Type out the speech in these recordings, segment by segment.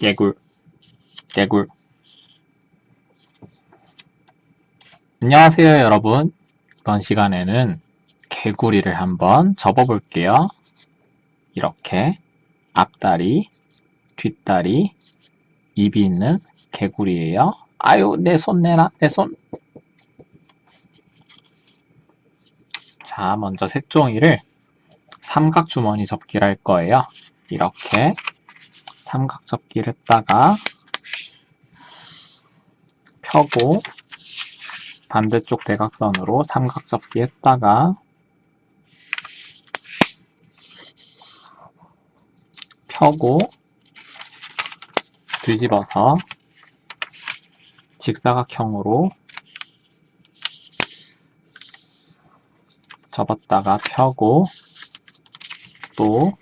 개굴, 개굴. 안녕하세요, 여러분. 이번 시간에는 개구리를 한번 접어볼게요. 이렇게 앞다리, 뒷다리, 입이 있는 개구리예요. 아유, 내 손 내놔, 내 손. 자, 먼저 색종이를 삼각 주머니 접기를 할 거예요. 이렇게 삼각 접기를 했다가 펴고 반대쪽 대각선으로 삼각 접기 했다가 펴고 뒤집어서 직사각형으로 접었다가 펴고 또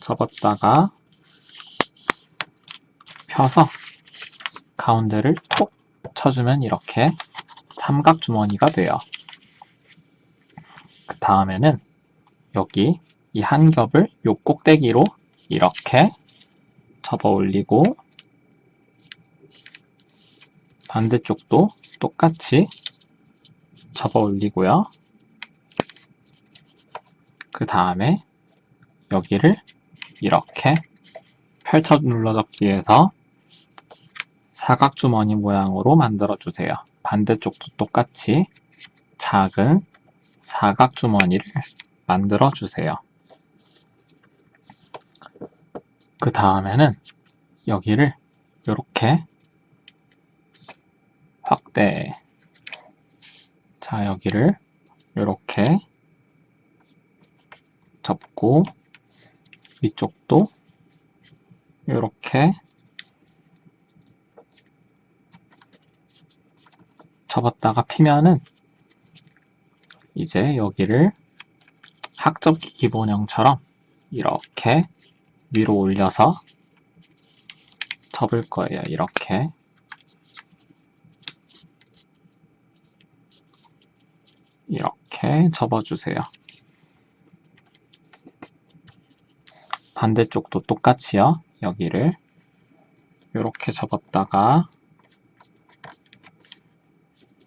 접었다가 펴서 가운데를 톡 쳐주면 이렇게 삼각 주머니가 돼요. 그 다음에는 여기 이 한 겹을 요 꼭대기로 이렇게 접어 올리고 반대쪽도 똑같이 접어 올리고요. 그 다음에 여기를 이렇게 펼쳐 눌러접기해서 사각주머니 모양으로 만들어 주세요. 반대쪽도 똑같이 작은 사각주머니를 만들어 주세요. 그 다음에는 여기를 이렇게 확대 자 여기를 이렇게 접고 위쪽도 이렇게 접었다가 피면은 이제 여기를 학접기 기본형처럼 이렇게 위로 올려서 접을 거예요. 이렇게 이렇게 접어주세요. 반대쪽도 똑같이요. 여기를 이렇게 접었다가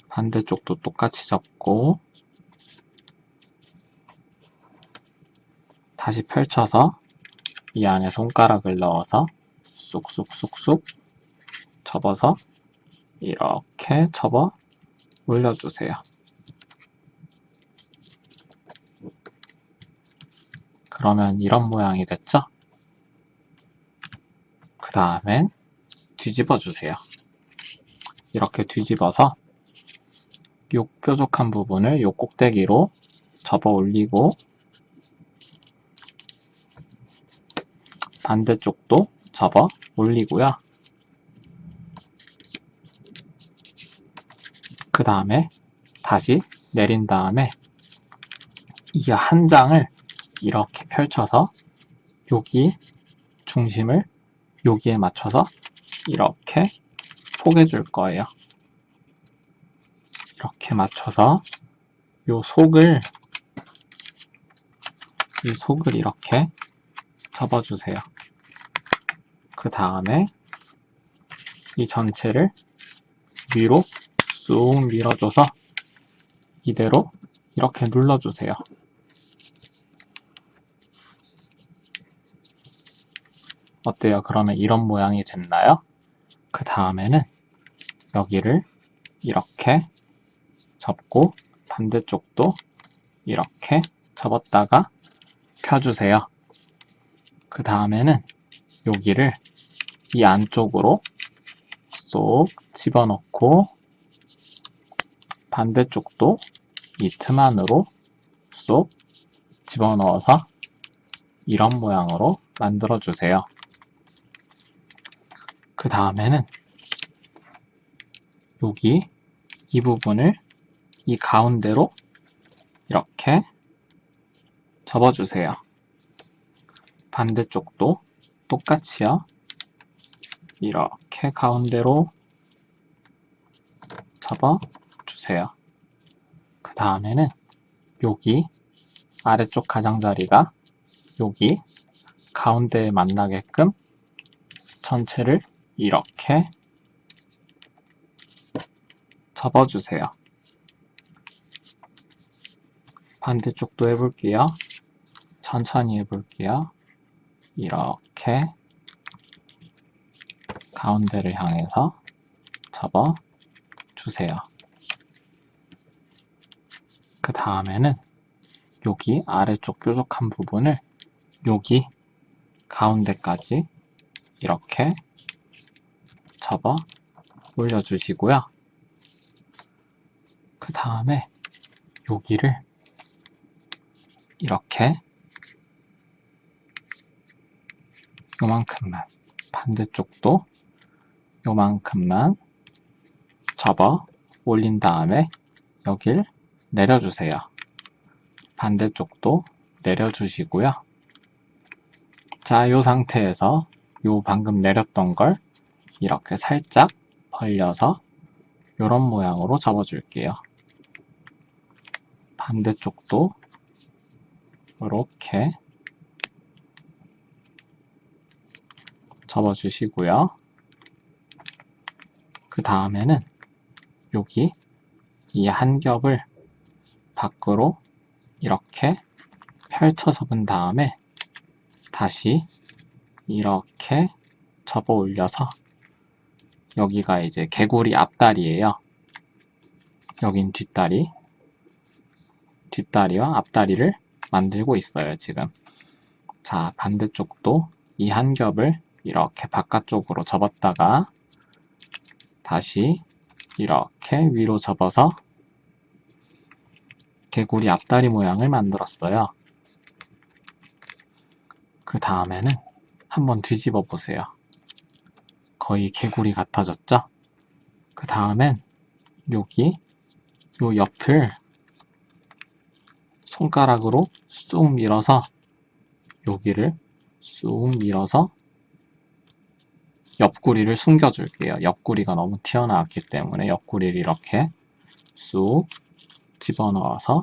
반대쪽도 똑같이 접고 다시 펼쳐서 이 안에 손가락을 넣어서 쑥쑥쑥쑥 접어서 이렇게 접어 올려주세요. 그러면 이런 모양이 됐죠? 그 다음엔 뒤집어 주세요. 이렇게 뒤집어서 요 뾰족한 부분을 요 꼭대기로 접어 올리고 반대쪽도 접어 올리고요. 그 다음에 다시 내린 다음에 이 한 장을 이렇게 펼쳐서 여기 중심을 여기에 맞춰서 이렇게 포개 줄 거예요. 이렇게 맞춰서 요 속을 이 속을 이렇게 접어주세요. 그 다음에 이 전체를 위로 쑥 밀어줘서 이대로 이렇게 눌러주세요. 어때요? 그러면 이런 모양이 됐나요? 그 다음에는 여기를 이렇게 접고 반대쪽도 이렇게 접었다가 펴주세요. 그 다음에는 여기를 이 안쪽으로 쏙 집어넣고 반대쪽도 이 틈 안으로 쏙 집어넣어서 이런 모양으로 만들어 주세요. 그 다음에는 여기 이 부분을 이 가운데로 이렇게 접어주세요. 반대쪽도 똑같이요. 이렇게 가운데로 접어 주세요. 그 다음에는 여기 아래쪽 가장자리가 여기 가운데에 만나게끔 전체를 이렇게 접어주세요. 반대쪽도 해볼게요. 천천히 해볼게요. 이렇게 가운데를 향해서 접어 주세요. 그 다음에는 여기 아래쪽 뾰족한 부분을 여기 가운데까지 이렇게 접어 올려주시고요. 그 다음에 여기를 이렇게 요만큼만 반대쪽도 요만큼만 접어 올린 다음에 여길 내려주세요. 반대쪽도 내려주시고요. 자, 이 상태에서 요 방금 내렸던 걸 이렇게 살짝 벌려서 이런 모양으로 접어줄게요. 반대쪽도 이렇게 접어주시고요. 그 다음에는 여기 이 한 겹을 밖으로 이렇게 펼쳐 접은 다음에 다시 이렇게 접어 올려서 여기가 이제 개구리 앞다리예요. 여긴 뒷다리. 뒷다리와 앞다리를 만들고 있어요, 지금. 자, 반대쪽도 이 한 겹을 이렇게 바깥쪽으로 접었다가 다시 이렇게 위로 접어서 개구리 앞다리 모양을 만들었어요. 그 다음에는 한번 뒤집어 보세요. 거의 개구리 같아졌죠? 그 다음엔 여기 요 옆을 손가락으로 쑥 밀어서 여기를 쑥 밀어서 옆구리를 숨겨줄게요. 옆구리가 너무 튀어나왔기 때문에 옆구리를 이렇게 쑥 집어넣어서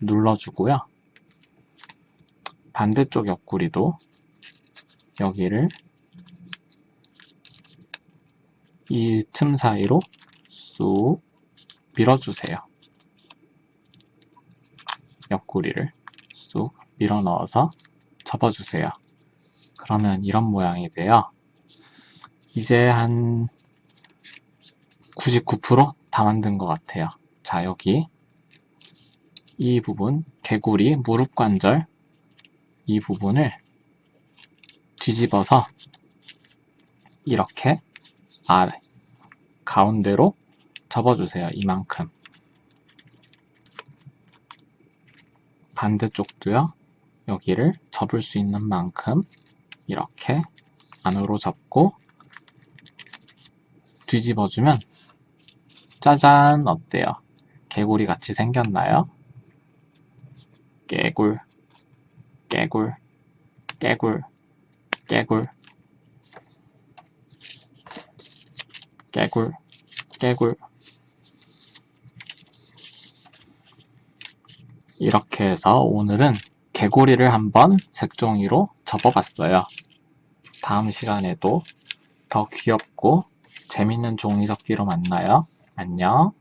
눌러주고요. 반대쪽 옆구리도 여기를 이 틈 사이로 쑥 밀어주세요. 옆구리를 쑥 밀어 넣어서 접어주세요. 그러면 이런 모양이 돼요. 이제 한 99%다 만든 것 같아요. 자, 여기 이 부분, 개구리, 무릎 관절 이 부분을 뒤집어서 이렇게 아래, 가운데로 접어주세요. 이만큼. 반대쪽도요. 여기를 접을 수 있는 만큼 이렇게 안으로 접고 뒤집어주면 짜잔 어때요? 개구리 같이 생겼나요? 깨굴 깨굴 깨굴 깨굴 깨굴 깨굴 이렇게 해서 오늘은 개구리를 한번 색종이로 접어봤어요. 다음 시간에도 더 귀엽고 재밌는 종이 접기로 만나요. 안녕.